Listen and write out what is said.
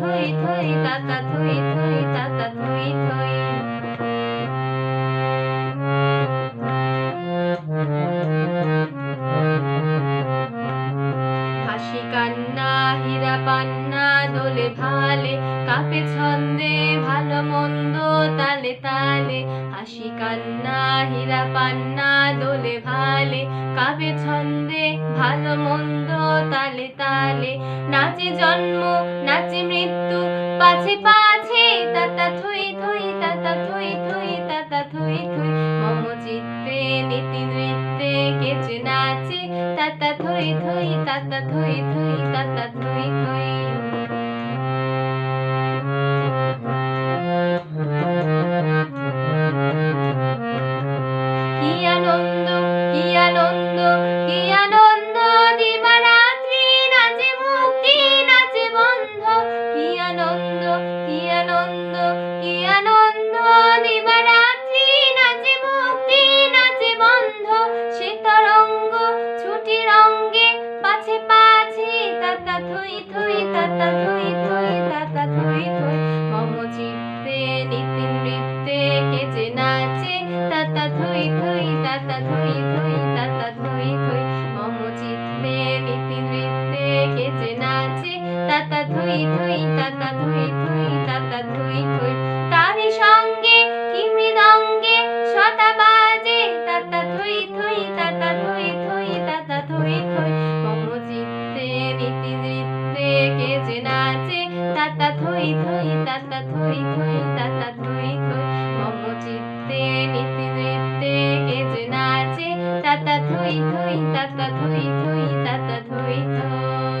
たいたいた কান্না হীরা পান্না দোলে ভালে, কাপে ছন্দে ভালো মন্দ তালে তালে। হাসি কান্না হীরা পান্না দোলে ভালে, কাপে ছন্দে ভালো মন্দ তালে তালে। নাচে জন্ম, নাচে মৃত্যু, পাছে পাছে তাতা থুই থুই থুই তাতা থুই থুই তাতা থুই থুই কি নাচে তাতা থই থই তাতা থই থই তাতা থই থই মম চিত্তে নীতি নৃত্যে কেচে নাচে তাতা থই থই তাতা থই থই তাতা থই থই তারি সঙ্গে কি মৃদঙ্গে শতা বাজে তাতা থই থই তাতা থই থই তাতা থই থই মম চিত্তে নীতি নৃত্যে কেচে নাচে তাতা থই থই তাতা থই থই তাতা থই トイタタトイトイタタトイトイ